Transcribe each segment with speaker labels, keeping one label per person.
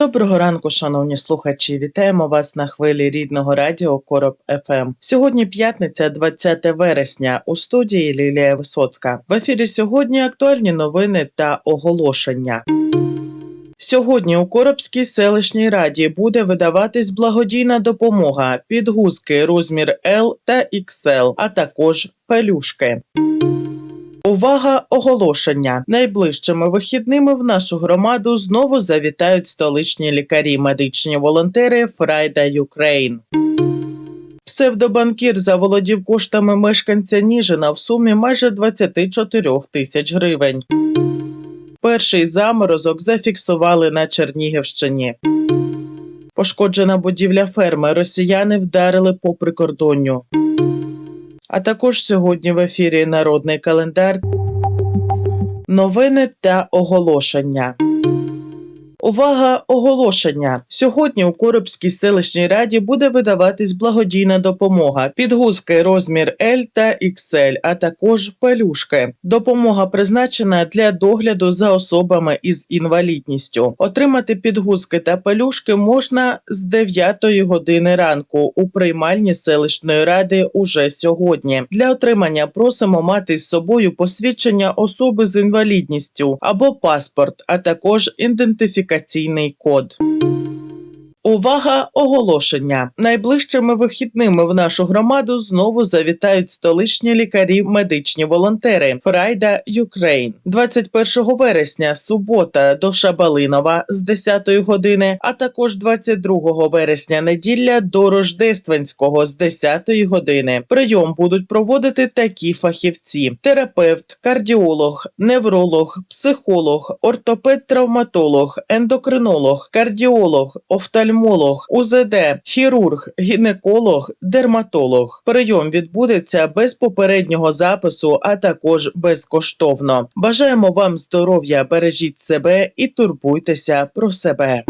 Speaker 1: Доброго ранку, шановні слухачі. Вітаємо вас на хвилі рідного радіо Короб ФМ. Сьогодні п'ятниця, 20 вересня. У студії Лілія Висоцька. В ефірі сьогодні актуальні новини та оголошення. Сьогодні у Коробській селищній раді буде видаватись благодійна допомога, підгузки розмір L та XL, а також пелюшки. Увага! Оголошення! Найближчими вихідними в нашу громаду знову завітають столичні лікарі, медичні волонтери Фрайда Юкрейн. Псевдобанкір заволодів коштами мешканця Ніжина в сумі майже 24 тисяч гривень. Перший заморозок зафіксували на Чернігівщині. Пошкоджена будівля ферми. Росіяни вдарили по прикордонню. А також сьогодні в ефірі Народний календар. Новини та оголошення. Увага! Оголошення! Сьогодні у Коробській селищній раді буде видаватись благодійна допомога, підгузки розмір L та XL, а також пелюшки. Допомога призначена для догляду за особами із інвалідністю. Отримати підгузки та пелюшки можна з 9 години ранку у приймальні селищної ради уже сьогодні. Для отримання просимо мати з собою посвідчення особи з інвалідністю або паспорт, а також ідентифікаційний код. Увага! Оголошення! Найближчими вихідними в нашу громаду знову завітають столичні лікарі, медичні волонтери Фрайда Юкрейн 21 вересня, субота до Шабалинова з 10 години, а також 22 вересня неділя до Рождественського з 10 години. Прийом будуть проводити такі фахівці: терапевт, кардіолог, невролог, психолог, ортопед-травматолог, ендокринолог, кардіолог, офтальмолог, УЗД, хірург, гінеколог, дерматолог. Прийом відбудеться без попереднього запису, а також безкоштовно. Бажаємо вам здоров'я, бережіть себе і турбуйтеся про себе.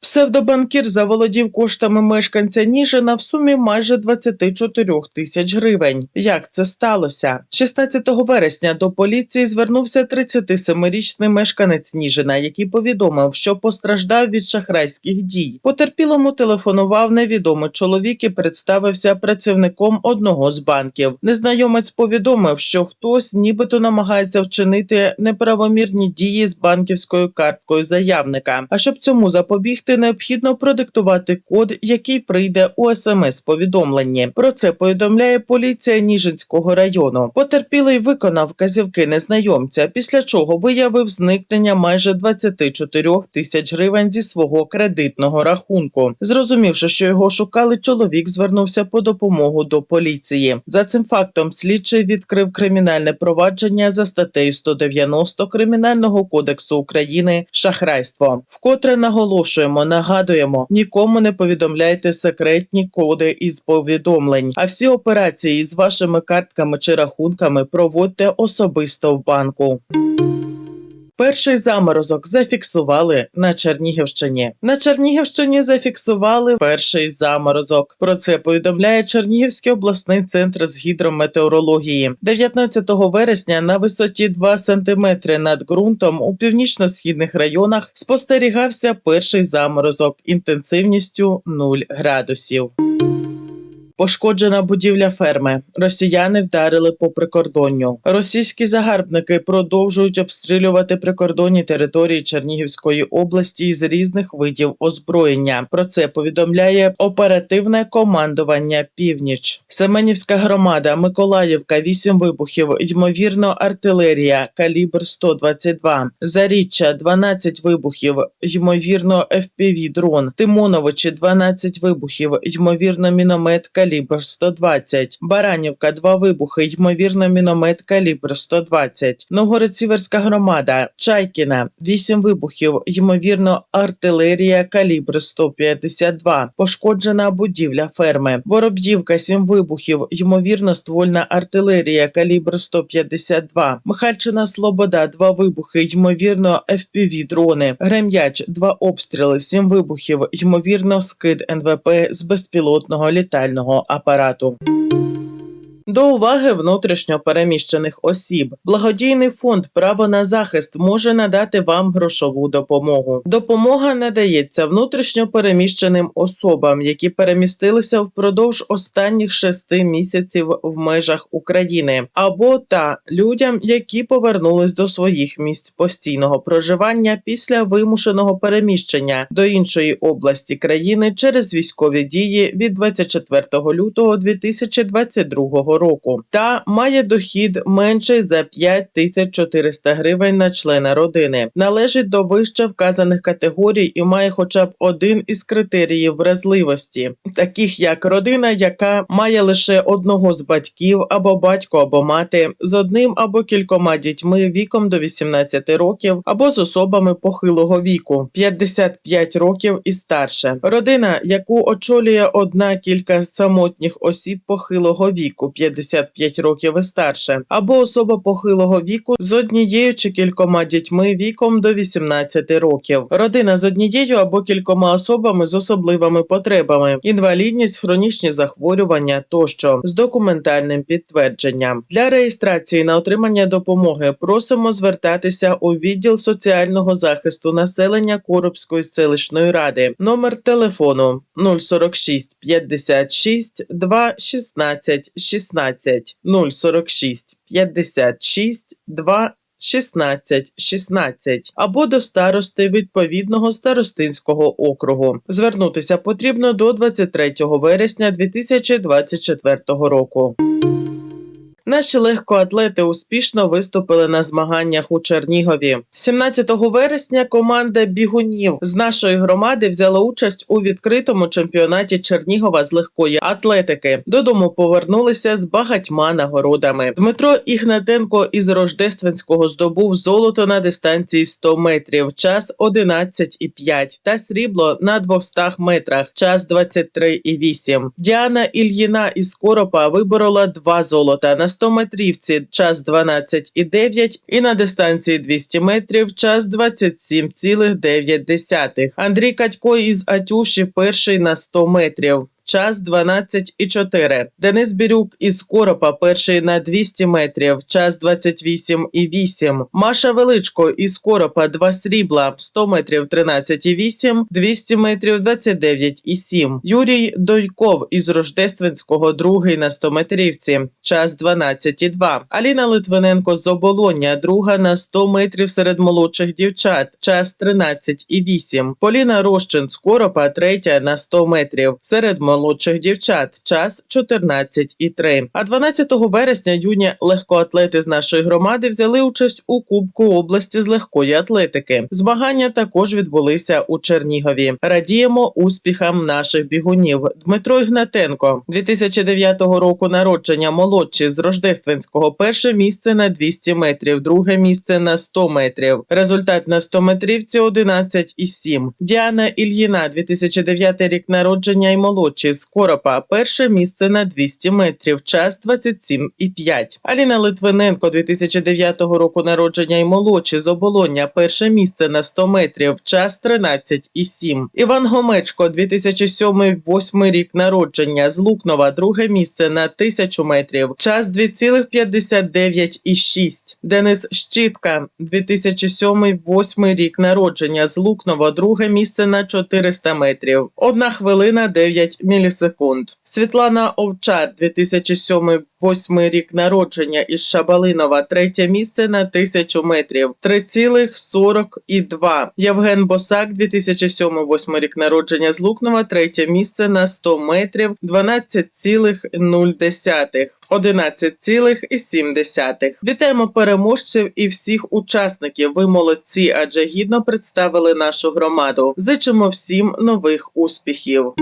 Speaker 1: Псевдобанкір заволодів коштами мешканця Ніжина в сумі майже 24 тисяч гривень. Як це сталося? 16 вересня до поліції звернувся 37-річний мешканець Ніжина, який повідомив, що постраждав від шахрайських дій. Потерпілому телефонував невідомий чоловік і представився працівником одного з банків. Незнайомець повідомив, що хтось нібито намагається вчинити неправомірні дії з банківською карткою заявника. А щоб цьому запобігти, необхідно продиктувати код, який прийде у смс-повідомленні. Про це повідомляє поліція Ніжинського району. Потерпілий виконав вказівки незнайомця, після чого виявив зникнення майже 24 тисяч гривень зі свого кредитного рахунку. Зрозумівши, що його шукали, чоловік звернувся по допомогу до поліції. За цим фактом слідчий відкрив кримінальне провадження за статтею 190 Кримінального кодексу України шахрайство. Вкотре наголошуємо, нагадуємо, нікому не повідомляйте секретні коди із повідомлень. А всі операції з вашими картками чи рахунками проводьте особисто в банку. Перший заморозок зафіксували на Чернігівщині. На Чернігівщині зафіксували перший заморозок. Про це повідомляє Чернігівський обласний центр з гідрометеорології. 19 вересня на висоті 2 см над ґрунтом у північно-східних районах спостерігався перший заморозок інтенсивністю 0 градусів. Пошкоджена будівля ферми. Росіяни вдарили по прикордонню. Російські загарбники продовжують обстрілювати прикордонні території Чернігівської області з різних видів озброєння. Про це повідомляє оперативне командування Північ. Семенівська громада, Миколаївка, 8 вибухів. Ймовірно, артилерія, калібр 122. Заріччя, 12 вибухів. Ймовірно, FPV дрон. Тимоновичі, 12 вибухів. Ймовірно, міномет калібр калібр 120, Баранівка, два вибухи, ймовірно, міномет калібр 120, Новгород-Сіверська громада, Чайкіна, вісім вибухів, ймовірно, артилерія калібр 152, пошкоджена будівля ферми, Вороб'ївка, сім вибухів, ймовірно, ствольна артилерія калібр 152, Михальчина Слобода, два вибухи, ймовірно, FPV дрони, Грем'яч, два обстріли, сім вибухів, ймовірно, скид НВП з безпілотного літального apparato. До уваги внутрішньо переміщених осіб. Благодійний фонд Право на захист може надати вам грошову допомогу. Допомога надається внутрішньо переміщеним особам, які перемістилися впродовж останніх шести місяців в межах України, або та людям, які повернулись до своїх місць постійного проживання після вимушеного переміщення до іншої області країни через військові дії від 24 лютого 2022 року та має дохід менший за 5400 гривень на члена родини, належить до вище вказаних категорій і має хоча б один із критеріїв вразливості, таких як родина, яка має лише одного з батьків або батько або мати з одним або кількома дітьми віком до 18 років, або з особами похилого віку 55 років і старше, родина, яку очолює одна кілька самотніх осіб похилого віку 55 років і старше, або особа похилого віку з однією чи кількома дітьми віком до 18 років, родина з однією або кількома особами з особливими потребами, інвалідність, хронічні захворювання тощо з документальним підтвердженням. Для реєстрації на отримання допомоги просимо звертатися у відділ соціального захисту населення Коробської селищної ради. Номер телефону 046 56 2 16 16 046 56 2 16 16 або до старости відповідного старостинського округу. Звернутися потрібно до 23 вересня 2024 року. Наші легкоатлети успішно виступили на змаганнях у Чернігові. 17 вересня команда бігунів з нашої громади взяла участь у відкритому чемпіонаті Чернігова з легкої атлетики. Додому повернулися з багатьма нагородами. Дмитро Ігнатенко із Рождественського здобув золото на дистанції 100 метрів, час 11,5 та срібло на 200 метрах, час 23,8. Діана Ільїна із Коропа виборола два золота на 100 метрівці час 12,9 і на дистанції 200 метрів час 27,9. Андрій Катько із Атюші перший на 100 метрів. Час 12,4. Денис Бірюк із Коропа перший на 200 метрів. Час 28,8. Маша Величко із Коропа два срібла 100 метрів 13,8, 200 метрів 29,7. Юрій Дойков із Рождественського другий на 100 метрівці. Час 12,2. Аліна Литвиненко з Оболоння друга на 100 метрів серед молодших дівчат. Час 13,8. Поліна Рощин з Коропа третя на 100 метрів серед молодших дівчат. Час 14,3. А 12 вересня юні легкоатлети з нашої громади взяли участь у Кубку області з легкої атлетики. Змагання також відбулися у Чернігові. Радіємо успіхам наших бігунів. Дмитро Ігнатенко 2009 року народження молодші з Рождественського. Перше місце на 200 метрів, друге місце на 100 метрів. Результат на 100 метрівці 11,7. Діана Ільїна 2009 рік народження і молодші з Коропа. Перше місце на 200 метрів. Час 27,5. Аліна Литвиненко 2009 року народження і молодші з Оболоння. Перше місце на 100 метрів. Час 13,7. Іван Гомечко 2007-2008 рік народження з Лукнова. Друге місце на 1000 метрів. Час 2,59,6. Денис Щітка 2007-2008 рік народження з Лукнова. Друге місце на 400 метрів. Одна хвилина 9 мілісекунд. Світлана Овчар 2007 Восьмий рік народження із Шабалинова, третє місце на тисячу метрів, 3,42. Євген Босак, 2007-8 рік народження з Лукнова, третє місце на 100 метрів, 12,0. 11,7. Вітаємо переможців і всіх учасників. Ви молодці, адже гідно представили нашу громаду. Зичимо всім нових успіхів.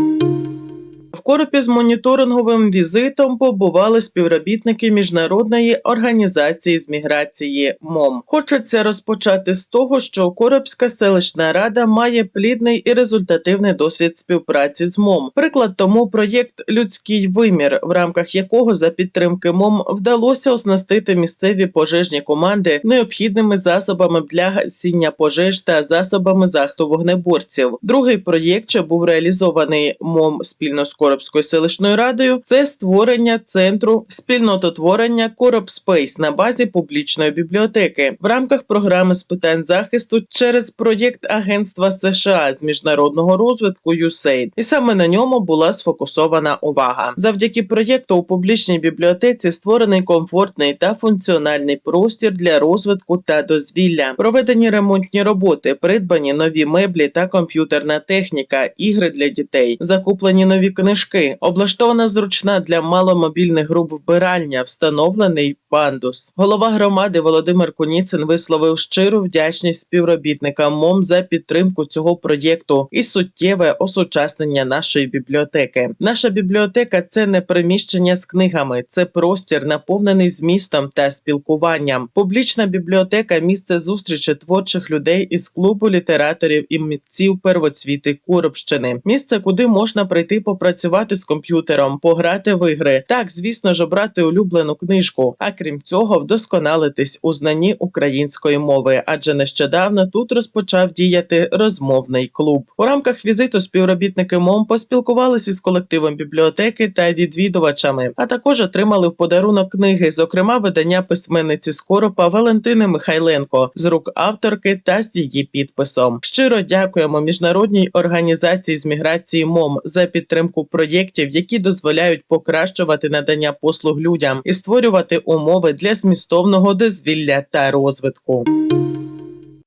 Speaker 1: В Коропі з моніторинговим візитом побували співробітники міжнародної організації з міграції МОМ. Хочеться розпочати з того, що Коробська селищна рада має плідний і результативний досвід співпраці з МОМ. Приклад тому проєкт Людський вимір, в рамках якого за підтримки МОМ вдалося оснастити місцеві пожежні команди необхідними засобами для гасіння пожеж та засобами захисту вогнеборців. Другий проєкт, що був реалізований МОМ спільно з Коробською селищною радою, це створення центру спільнототворення Короб Спейс на базі публічної бібліотеки в рамках програми з питань захисту через проєкт Агентства США з міжнародного розвитку USAID. І саме на ньому була сфокусована увага. Завдяки проєкту у публічній бібліотеці створений комфортний та функціональний простір для розвитку та дозвілля, проведені ремонтні роботи, придбані нові меблі та комп'ютерна техніка, ігри для дітей, закуплені нові книжки, облаштована зручна для маломобільних груп вбиральня, встановлений пандус. Голова громади Володимир Куніцин висловив щиру вдячність співробітникам МОМ за підтримку цього проєкту і суттєве осучаснення нашої бібліотеки. Наша бібліотека це не приміщення з книгами, це простір, наповнений змістом та спілкуванням. Публічна бібліотека місце зустрічі творчих людей із клубу літераторів і митців первоцвіти Куробщини. Місце, куди можна прийти попрацювати з комп'ютером, пограти в ігри. Так, звісно ж, обрати улюблену книжку. А крім цього, вдосконалитись у знанні української мови, адже нещодавно тут розпочав діяти розмовний клуб. У рамках візиту співробітники МОМ поспілкувалися з колективом бібліотеки та відвідувачами, а також отримали в подарунок книги, зокрема видання письменниці Скоропа Валентини Михайленко з рук авторки та з її підписом. Щиро дякуємо міжнародній організації з міграції МОМ за підтримку проєктів, які дозволяють покращувати надання послуг людям і створювати умови для змістовного дозвілля та розвитку.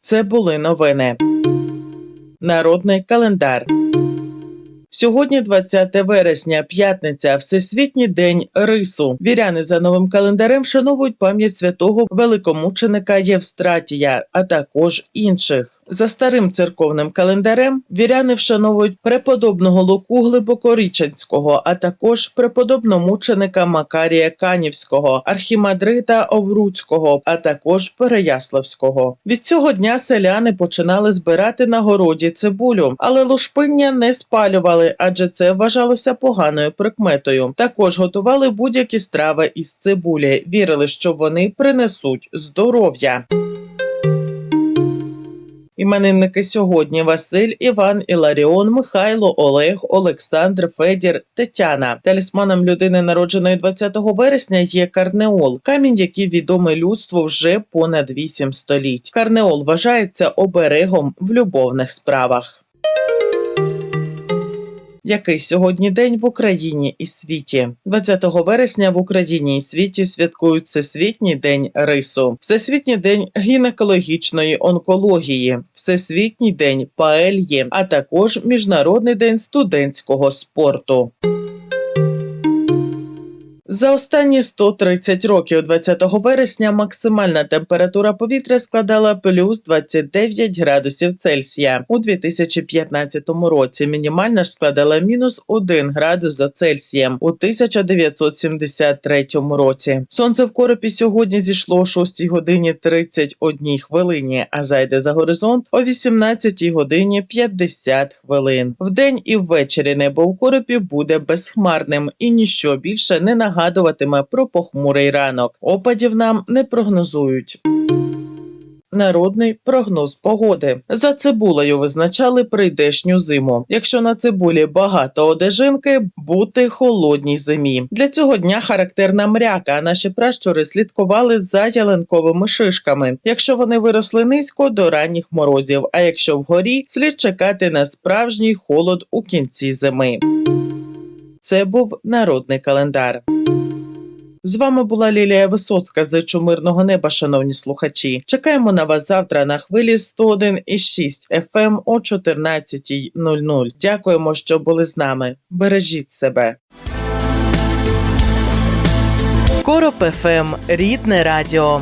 Speaker 1: Це були новини. Народний календар. Сьогодні 20 вересня, п'ятниця, Всесвітній день рису. Віряни за новим календарем вшановують пам'ять святого великомученика Євстратія, а також інших. За старим церковним календарем віряни вшановують преподобного Луку Глибокоріченського, а також преподобномученика Макарія Канівського, архімандрита Овруцького, а також Переяславського. Від цього дня селяни починали збирати на городі цибулю, але лушпиння не спалювали, адже це вважалося поганою прикметою. Також готували будь-які страви із цибулі, вірили, що вони принесуть здоров'я. Іменинники сьогодні Василь, Іван, Іларіон, Михайло, Олег, Олександр, Федір, Тетяна. Талісманом людини, народженої 20 вересня, є карнеол, камінь, який відомий людству вже понад 8 століть. Карнеол вважається оберегом в любовних справах. Який сьогодні день в Україні і світі? 20 вересня в Україні і світі святкують Всесвітній день рису, Всесвітній день гінекологічної онкології, Всесвітній день паельї, а також Міжнародний день студентського спорту. За останні 130 років 20 вересня максимальна температура повітря складала плюс 29 градусів Цельсія. У 2015 році мінімальна ж складала мінус 1 градус за Цельсієм у 1973 році. Сонце в коропі сьогодні зійшло о 6 годині 31 хвилині, а зайде за горизонт о 18 годині 50 хвилин. Вдень і ввечері небо у коропі буде безхмарним і ніщо більше не нагадує нагадуватиме про похмурий ранок. Опадів нам не прогнозують. Народний прогноз погоди за цибулею визначали прийдешню зиму. Якщо на цибулі багато одежинки, бути холодній зимі. Для цього дня характерна мряка. а Наші пращури слідкували за ялинковими шишками. Якщо вони виросли низько до ранніх морозів. А якщо вгорі, слід чекати на справжній холод у кінці зими. Це був народний календар. З вами була Лілія Висоцька з Чумирного неба, шановні слухачі. Чекаємо на вас завтра на хвилі 101,6 FM о 14.00. Дякуємо, що були з нами. Бережіть себе. Короб ФМ. Рідне радіо.